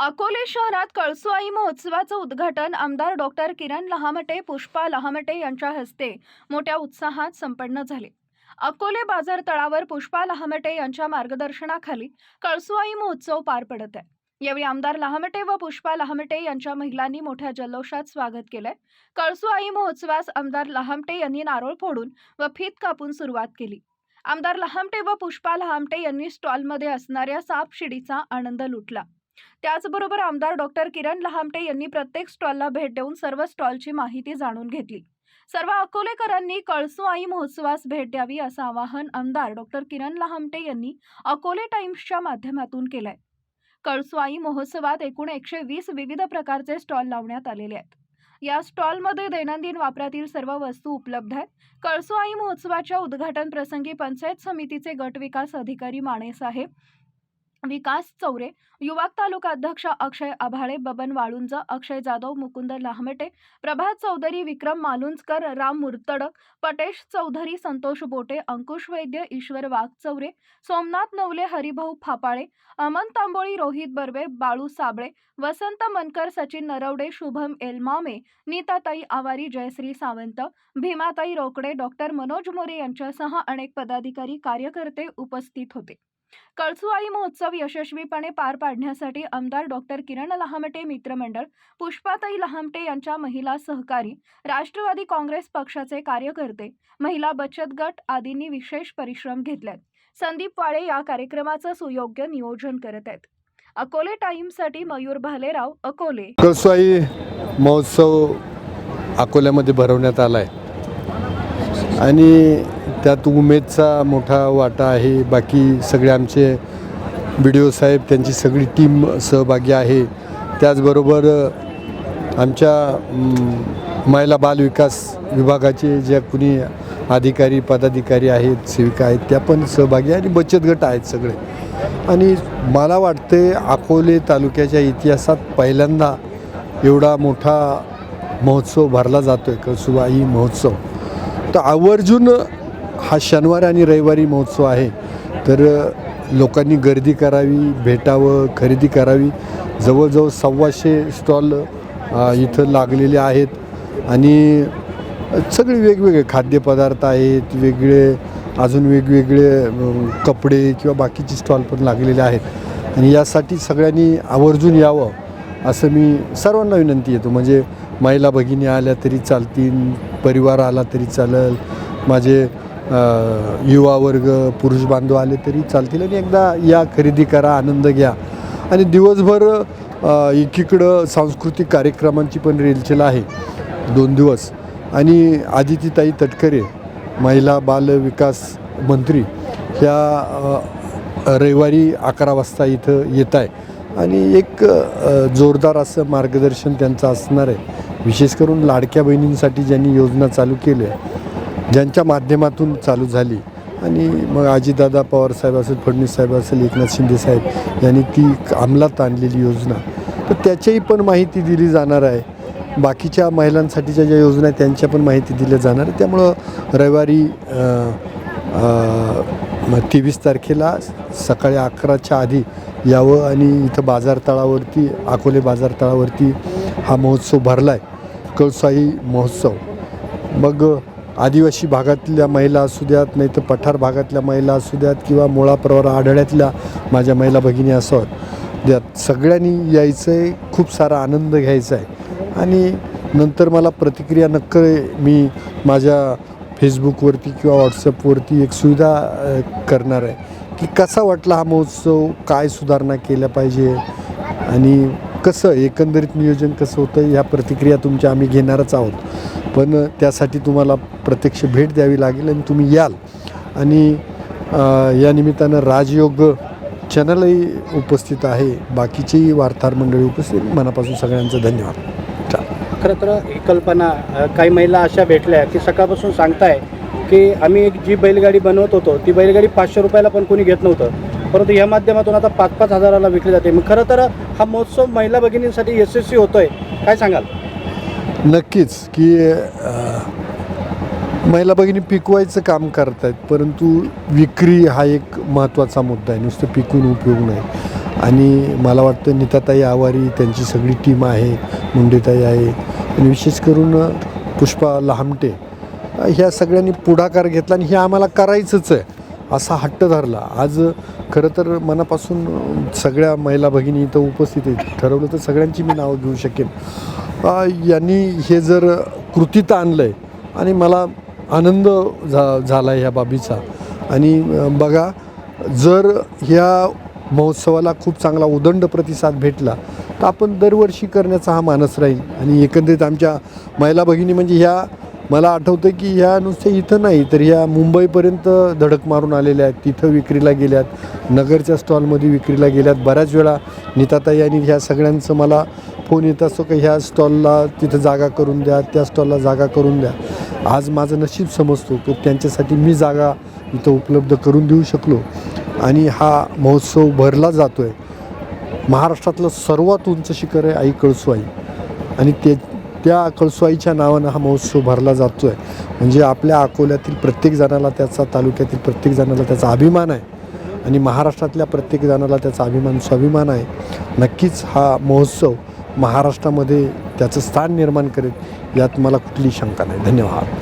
अकोले शहरात कळसुआई महोत्सवाचं उद्घाटन आमदार डॉक्टर किरण लहामटे पुष्पा लहामटे यांच्या हस्ते मोठ्या उत्साहात संपन्न झाले. अकोले बाजार तळावर पुष्पा लहामटे यांच्या मार्गदर्शनाखाली कळसुआई महोत्सव पार पडत आहे. यावेळी आमदार लहामटे व पुष्पा लहामटे यांच्या महिलांनी मोठ्या जल्लोषात स्वागत केलंय. कळसुआई महोत्सवास आमदार लहामटे यांनी नारळ फोडून व फीत कापून सुरुवात केली. आमदार लहामटे व पुष्पा लहामटे यांनी स्टॉलमध्ये असणाऱ्या सापशिडीचा आनंद लुटला. त्याचबरोबर आमदार डॉक्टर किरण लहामटे यांनी प्रत्येक स्टॉलला भेट देऊन सर्व स्टॉलची माहिती जाणून घेतली. सर्व अकोलेकरांनी कळसू आई महोत्सवास भेट द्यावी असं आवाहन आमदार डॉक्टर किरण लहामटे यांनी अकोले टाइम्सच्या माध्यमातून केलंय. कळसू आई महोत्सवात एकूण एकशे वीस विविध प्रकारचे स्टॉल लावण्यात आलेले आहेत. या स्टॉलमध्ये दैनंदिन वापरातील सर्व वस्तू उपलब्ध आहेत. कळसू आई महोत्सवाच्या उद्घाटन प्रसंगी पंचायत समितीचे गट विकास अधिकारी माने साहेब विकास चौरे युवक तालुका अध्यक्ष अक्षय आभाळे बबन वाळुंज अक्षय जाधव मुकुंद लाहमेटे प्रभात चौधरी विक्रम मालुंजकर राम मुर्तडक पटेश चौधरी संतोष बोटे अंकुश वैद्य ईश्वर वाघचौरे सोमनाथ नवले हरिभाऊ फापाळे अमन तांबोळी रोहित बर्वे बाळू साबळे वसंत मनकर सचिन नरवडे शुभम एलमामे नीताताई आवारी जयश्री सावंत भीमाताई रोकडे डॉक्टर मनोज मोरे यांच्यासह अनेक पदाधिकारी कार्यकर्ते उपस्थित होते. कळसुआई महोत्सव यशस्वीपणे पार पाडण्यासाठी आमदार डॉक्टर किरण लहामटे मित्रमंडळ पुष्पाताई लहामटे यांच्या महिला सहकारी राष्ट्रवादी काँग्रेस पक्षाचे कार्यकर्ते महिला बचत गट आदींनी विशेष परिश्रम घेतलेत. संदीप वाळे या कार्यक्रमाचं सुयोग्य नियोजन करत आहेत. अकोले टाईमसाठी मयूर भालेराव अकोले. कळसाई महोत्सव अकोल्यामध्ये भरवण्यात आला आहे आणि त्यात उमेदचा मोठा वाटा आहे. बाकी सगळे आमचे बी डी ओ साहेब त्यांची सगळी टीम सहभागी आहे. त्याचबरोबर आमच्या महिला बाल विकास विभागाचे ज्या कुणी अधिकारी पदाधिकारी आहेत सेविका आहेत त्या पण सहभागी आणि बचत गट आहेत सगळे. आणि मला वाटते अकोले तालुक्याच्या इतिहासात पहिल्यांदा एवढा मोठा महोत्सव भरला जातो आहे कसुबाई महोत्सव. तर आवर्जून हा शनिवार आणि रविवारी महोत्सव आहे. तर लोकांनी गर्दी करावी भेटावं खरेदी करावी. जवळजवळ सव्वाशे स्टॉल इथं लागलेले आहेत. आणि सगळे वेगवेगळे खाद्यपदार्थ आहेत वेगळे अजून वेगवेगळे कपडे किंवा बाकीचे स्टॉल पण लागलेले आहेत. आणि यासाठी सगळ्यांनी आवर्जून यावं असं मी सर्वांना विनंती येतो. म्हणजे महिला भगिनी आल्या तरी चालतील परिवार आला तरी चालेल. माझे युवा वर्ग पुरुष बांधव आले तरी चालतील आणि एकदा या खरेदी करा आनंद घ्या. आणि दिवसभर एकीकडं सांस्कृतिक कार्यक्रमांची पण रेलचेल आहे. दोन दिवस. आणि आदितीताई तटकरे महिला बाल विकास मंत्री ह्या रविवारी अकरा वाजता इथं येत आहे. आणि एक जोरदार असं मार्गदर्शन त्यांचं असणार आहे. विशेष करून लाडक्या बहिणींसाठी ज्यांनी योजना चालू केली आहे ज्यांच्या माध्यमातून चालू झाली. आणि मग अजितदादा पवार साहेब असेल फडणवीस साहेब असेल एकनाथ शिंदे साहेब यांनी ती अंमलात आणलेली योजना. तर त्याच्याही पण माहिती दिली जाणार आहे. बाकीच्या महिलांसाठीच्या ज्या योजना आहेत त्यांच्या पण माहिती दिल्या जाणार आहे त्यामुळं रविवारी तेवीस तारखेला सकाळी अकराच्या आधी यावं आणि इथं बाजारतळावरती अकोले बाजारतळावरती हा महोत्सव भरला आहे कळसाई महोत्सव. मग आदिवासी भागातल्या महिला असू द्यात नाही तर पठार भागातल्या महिला असू द्यात किंवा मुळा प्रवरा आढळ्यातल्या माझ्या महिला भगिनी असोत द्यात. सगळ्यांनी यायचं आहे खूप सारा आनंद घ्यायचा आहे. आणि नंतर मला प्रतिक्रिया नक्क मी माझ्या फेसबुकवरती किंवा व्हॉट्सअपवरती एक सुविधा करणार आहे. की कसा वाटला हा महोत्सव? काय सुधारणा केल्या पाहिजे? आणि कसं एकंदरीत नियोजन कसं होतं? ह्या प्रतिक्रिया तुमच्या आम्ही घेणारच आहोत. पण त्यासाठी तुम्हाला प्रत्यक्ष भेट द्यावी लागेल आणि तुम्ही याल. आणि या निमित्तानं राजयोग चॅनलही उपस्थित आहे. बाकीचीही वार्ताहर मंडळी उपस्थित. मनापासून सगळ्यांचं धन्यवाद. चालेल खरं तर ही कल्पना काही महिला अशा भेटल्या की सकाळपासून सांगताय की आम्ही एक जी बैलगाडी बनवत होतो ती बैलगाडी पाचशे रुपयाला पण कोणी घेत नव्हतं. परंतु या माध्यमातून आता पाच पाच हजाराला विकली जाते. मग खरं तर हा महोत्सव महिला भगिनींसाठी यशस्वी होतोय. काय सांगाल? नक्कीच की महिला भगिनी पिकवायचं काम करत आहेत परंतु विक्री हा एक महत्त्वाचा मुद्दा आहे. नुसतं पिकून उपयोग नाही. आणि मला वाटतं नीताताई आवारी त्यांची सगळी टीम आहे मुंडेताई आहे आणि विशेष करून पुष्पा लहामटे ह्या सगळ्यांनी पुढाकार घेतला आणि हे आम्हाला करायचंच आहे. असा हट्ट धरला. आज खरं तर मनापासून सगळ्या महिला भगिनी इथं उपस्थित आहेत. ठरवलं तर सगळ्यांची मी नावं घेऊ शकेन. यांनी हे जर कृतीत आणलं आहे आणि मला आनंद झा झाला ह्या बाबीचा. आणि बघा जर ह्या महोत्सवाला खूप चांगला उदंड प्रतिसाद भेटला तर आपण दरवर्षी करण्याचा हा मानस राहील. आणि एकंदरीत आमच्या महिला भगिनी म्हणजे ह्या मला आठवतं की ह्या नुसत्या इथं नाही तर ह्या मुंबईपर्यंत धडक मारून आलेल्या आहेत. तिथं विक्रीला गेल्यात नगरच्या स्टॉलमध्ये विक्रीला गेल्यात. बऱ्याच वेळा नीताताई आणि ह्या सगळ्यांचं मला फोन येत असतो की ह्या स्टॉलला तिथं जागा करून द्या त्या स्टॉलला जागा करून द्या. आज माझं नशीब समजतो की त्यांच्यासाठी मी जागा इथं उपलब्ध करून देऊ शकलो. आणि हा महोत्सव भरला जातो आहे महाराष्ट्रातलं सर्वात उंच शिखर आहे आई कळसू आई आणि ते त्या कळसुआईच्या नावानं हा महोत्सव भरला जातो आहे म्हणजे आपल्या अकोल्यातील प्रत्येक जणाला त्याचा तालुक्यातील प्रत्येक जणाला त्याचा अभिमान आहे. आणि महाराष्ट्रातल्या प्रत्येक जणाला त्याचा अभिमान स्वाभिमान आहे. नक्कीच हा महोत्सव महाराष्ट्रामध्ये त्याचं स्थान निर्माण करेल यात मला कुठली शंका नाही. धन्यवाद.